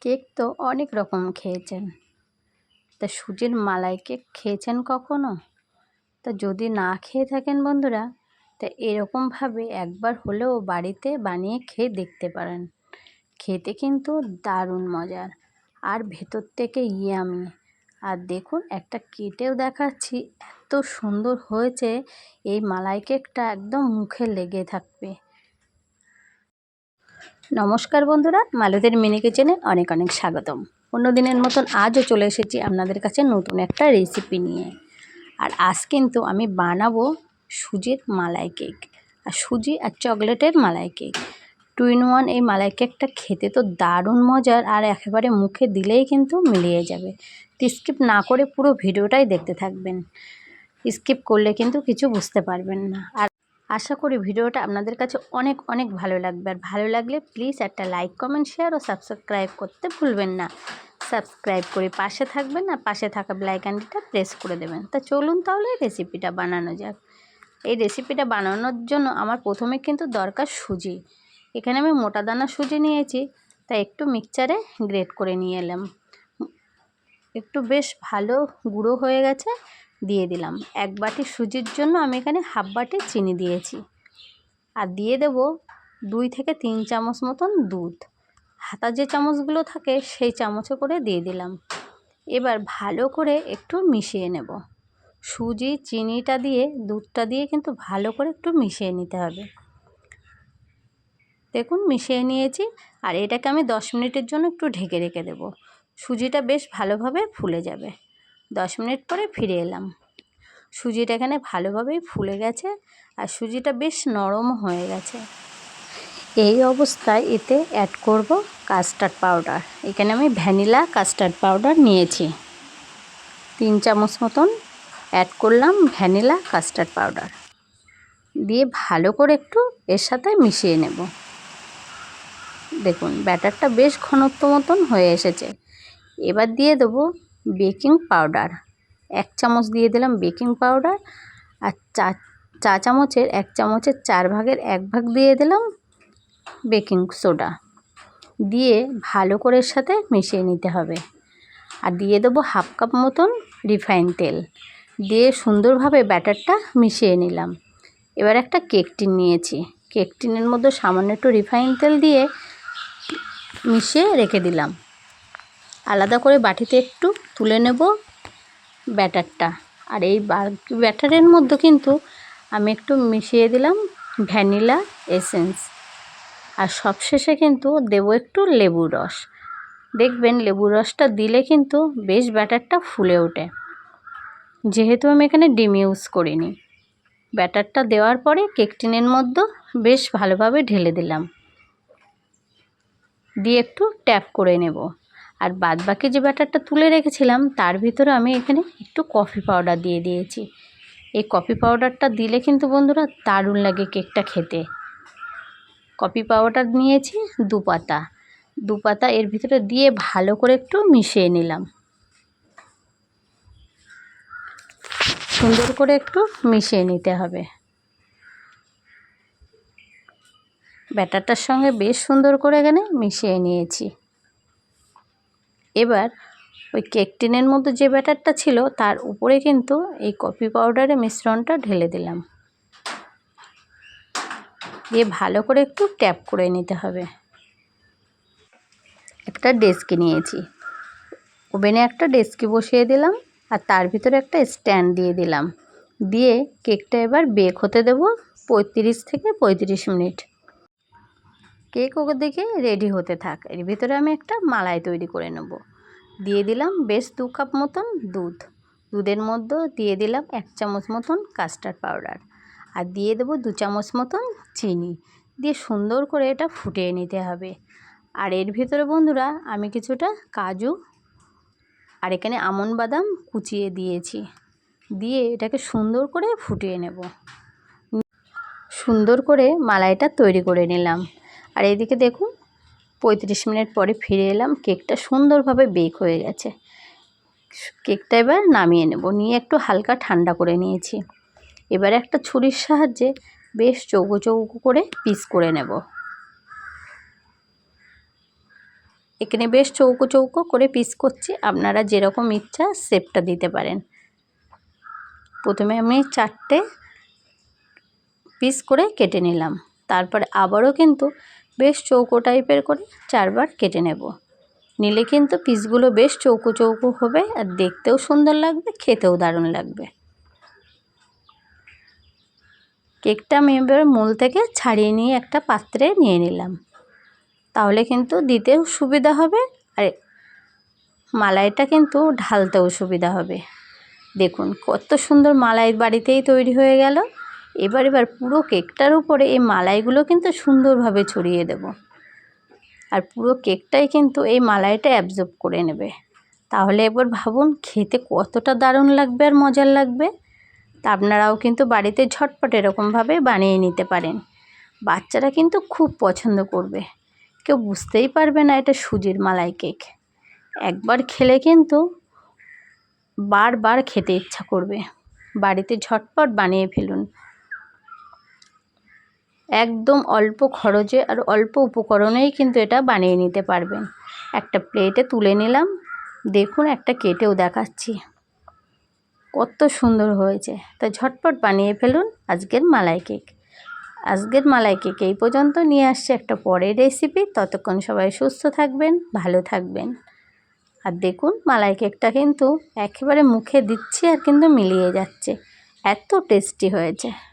Cake তো অনেক রকম খেয়েছেন। তা সুজির মালাই কেক খেয়েছেন কখনো? তা যদি না খেয়ে থাকেন বন্ধুরা, তা এরকমভাবে একবার হলেও বাড়িতে বানিয়ে খেয়ে দেখতে পারেন। খেতে কিন্তু দারুণ মজার। আর ভেতর থেকে ইয়ামি। আর দেখুন, একটা কেটেও দেখাচ্ছি, এত সুন্দর হয়েছে, এই মালাই কেকটা একদম মুখে লেগে থাকবে। নমস্কার বন্ধুরা মালুদের মিনি কিচেনে অনেক অনেক স্বাগতম। অন্য দিনের মতন আজও চলে এসেছি আপনাদের কাছে নতুন একটা রেসিপি নিয়ে। আর আজ কিন্তু আমি বানাবো সুজির মালাই কেক। আর সুজি আর চকলেটের malai cake. Two in one এই মালাই কেকটা খেতে তো দারুণ মজার আর একেবারে মুখে দিলেই কিন্তু মিলিয়ে যাবে। স্কিপ না করে পুরো ভিডিওটাই দেখতে থাকবেন। স্কিপ করলে কিন্তু কিছু বুঝতে পারবেন না। আর আশা করি ভিডিওটা আপনাদের কাছে অনেক অনেক ভালো লাগবে। আর ভালো লাগলে প্লিজ একটা লাইক কমেন্ট শেয়ার ও সাবস্ক্রাইব করতে ভুলবেন না। সাবস্ক্রাইব করে পাশে থাকবেন আর পাশে থাকা ব্লাইকানটিটা প্রেস করে দেবেন। তা চলুন তাহলে রেসিপিটা বানানো যাক। এই রেসিপিটা বানানোর জন্য আমার প্রথমে কিন্তু দরকার সুজি। এখানে আমি মোটা দানা সুজি নিয়েছি, তা একটু মিক্সচারে গ্রেট করে নিয়ে এলাম। একটু বেশ ভালো গুঁড়ো হয়ে গেছে দিয়ে দিলাম। এক বাটি সুজির জন্য আমি এখানে হাফ বাটি চিনি দিয়েছি। আর দিয়ে দেব দুই থেকে তিন চামচ মতন দুধ। হাতা যে চামচগুলো থাকে সেই চামচে করে দিয়ে দিলাম। এবার ভালো করে একটু মিশিয়ে নেব। সুজি, চিনিটা দিয়ে, দুধটা দিয়ে কিন্তু ভালো করে একটু মিশিয়ে নিতে হবে। দেখুন, মিশিয়ে নিয়েছি। আর এটাকে আমি দশ মিনিটের জন্য একটু ঢেকে রেখে দেব। সুজিটা বেশ ভালোভাবে ফুলে যাবে। দশ মিনিট পরে ফিরে এলাম। সুজিটা এখানে ভালোভাবেই ফুলে গেছে আর সুজিটা বেশ নরম হয়ে গেছে। এই অবস্থায় এতে অ্যাড করব কাস্টার্ড পাউডার এখানে আমি ভ্যানিলা কাস্টার্ড পাউডার নিয়েছি। তিন চামচ মতন অ্যাড করলাম ভ্যানিলা কাস্টার্ড পাউডার দিয়ে ভালো করে একটু এর সাথে মিশিয়ে নেব। দেখুন ব্যাটারটা বেশ ঘনত্ব মতন হয়ে এসেছে। এবার দিয়ে দেবো বেকিং পাউডার। এক চামচ দিয়ে দিলাম বেকিং পাউডার আর চা চা চামচের এক চামচের চার ভাগের এক ভাগ দিয়ে দিলাম বেকিং সোডা। দিয়ে ভালো করে সাথে মিশিয়ে নিতে হবে। আর দিয়ে দেবো হাফ কাপ মতন রিফাইন তেল। দিয়ে সুন্দরভাবে ব্যাটারটা মিশিয়ে নিলাম। এবার একটা কেক টিন নিয়েছি। কেক টিনের মধ্যে সামান্য একটু রিফাইন তেল দিয়ে মিশিয়ে রেখে দিলাম। আলাদা করে বাটিতে একটু তুলে নেব ব্যাটারটা। আর এই ব্যাটারের মধ্যে কিন্তু আমি একটু মিশিয়ে দিলাম ভ্যানিলা এসেন্স। আর সবশেষে কিন্তু দেব একটু লেবুর রস। দেখবেন লেবুর রসটা দিলে কিন্তু বেশ ব্যাটারটা ফুলে ওঠে। যেহেতু আমি এখানে ডিম ইউজ করিনি। ব্যাটারটা দেওয়ার পরে কেক টিনের মধ্যে বেশ ভালোভাবে ঢেলে দিলাম। দিয়ে একটু ট্যাপ করে নেব। আর বাদ বাকি যে ব্যাটারটা তুলে রেখেছিলাম, তার ভিতরে আমি এখানে একটু কফি পাউডার দিয়ে দিয়েছি। এই কফি পাউডারটা দিলে কিন্তু বন্ধুরা দারুণ লাগে কেকটা খেতে। কফি পাউডার নিয়েছি দু পাতা। দু পাতা এর ভিতরে দিয়ে ভালো করে একটু মিশিয়ে নিলাম। সুন্দর করে একটু মিশিয়ে নিতে হবে। ব্যাটারটার সঙ্গে বেশ সুন্দর করে এখানে মিশিয়ে নিয়েছি। এবার ওই কেক টিনের মধ্যে যে ব্যাটারটা ছিল, তার উপরে কিন্তু এই কফি পাউডারের মিশ্রণটা ঢেলে দিলাম। দিয়ে ভালো করে একটু ট্যাপ করে নিতে হবে। একটা ডেস্কি নিয়েছি। ওভেনে একটা ডেস্কি বসিয়ে দিলাম আর তার ভিতরে একটা স্ট্যান্ড দিয়ে দিলাম। দিয়ে কেকটা এবার বেক হতে দেব পঁয়ত্রিশ থেকে পঁয়ত্রিশ মিনিট। কেক ওকে দেখে রেডি হতে থাক। এর ভিতরে আমি একটা মালাই তৈরি করে নেব। দিয়ে দিলাম বেশ দু কাপ মতন দুধ। দুধের মধ্যে দিয়ে দিলাম এক চামচ মতন কাস্টার্ড পাউডার। আর দিয়ে দেবো দু চামচ মতন চিনি। দিয়ে সুন্দর করে এটা ফুটিয়ে নিতে হবে। আর এর ভিতরে বন্ধুরা আমি কিছুটা কাজু আর এখানে আমন বাদাম কুচিয়ে দিয়েছি। দিয়ে এটাকে সুন্দর করে ফুটিয়ে নেব। সুন্দর করে মালাইটা তৈরি করে নিলাম। আর এইদিকে দেখুন, পঁয়ত্রিশ মিনিট পরে ফিরে এলাম। কেকটা সুন্দরভাবে বেক হয়ে গেছে। কেকটা এবার নামিয়ে নেব। নিয়ে একটু হালকা ঠান্ডা করে নিয়েছি। এবার একটা ছুরির সাহায্যে বেশ চৌকো চৌকো করে পিস করে নেব। এখানে বেশ চৌকো চৌকো করে পিস করছি। আপনারা যেরকম ইচ্ছা শেপটা দিতে পারেন। প্রথমে আমি চারটে পিস করে কেটে নিলাম। তারপরে আবারও কিন্তু বেশ চৌকো টাইপের করে চারবার কেটে নেব। নিলে কিন্তু পিসগুলো বেশ চৌকো চৌকো হবে আর দেখতেও সুন্দর লাগবে, খেতেও দারুণ লাগবে। কেকটা আমি এবার মূল থেকে ছাড়িয়ে নিয়ে একটা পাত্রে নিয়ে নিলাম। তাহলে কিন্তু দিতেও সুবিধা হবে আর মালাইটা কিন্তু ঢালতেও সুবিধা হবে। দেখুন কত সুন্দর মালাই বাড়িতেই তৈরি হয়ে গেল। এবার এবার পুরো কেকটার উপরে এই মালাইগুলো কিন্তু সুন্দরভাবে ছড়িয়ে দেব। আর পুরো কেকটাই কিন্তু এই মালাইটা অ্যাবজর্ব করে নেবে। তাহলে এবার ভাবুন, খেতে কতটা দারুণ লাগবে আর মজার লাগবে। তা আপনারাও কিন্তু বাড়িতে ঝটপট এরকমভাবে বানিয়ে নিতে পারেন। বাচ্চারা কিন্তু খুব পছন্দ করবে। কেউ বুঝতেই পারবে না এটা সুজির মালাই কেক। একবার খেলে কিন্তু বারবার খেতে ইচ্ছা করবে। বাড়িতে ঝটপট বানিয়ে ফেলুন। একদম অল্প খরচে আর অল্প উপকরণেই কিন্তু এটা বানিয়ে নিতে পারবেন। একটা প্লেটে তুলে নিলাম। দেখুন, একটা কেটেও দেখাচ্ছি। কত সুন্দর হয়েছে। তা ঝটপট বানিয়ে ফেলুন আজকের মালাই কেক। আজকের মালাই কেক এই পর্যন্ত। নিয়ে আসছে একটা পরের রেসিপি। ততক্ষণ সবাই সুস্থ থাকবেন, ভালো থাকবেন। আর দেখুন, মালাই কেকটা কিন্তু একেবারে মুখে দিচ্ছি আর কিন্তু মিলিয়ে যাচ্ছে। এত টেস্টি হয়েছে।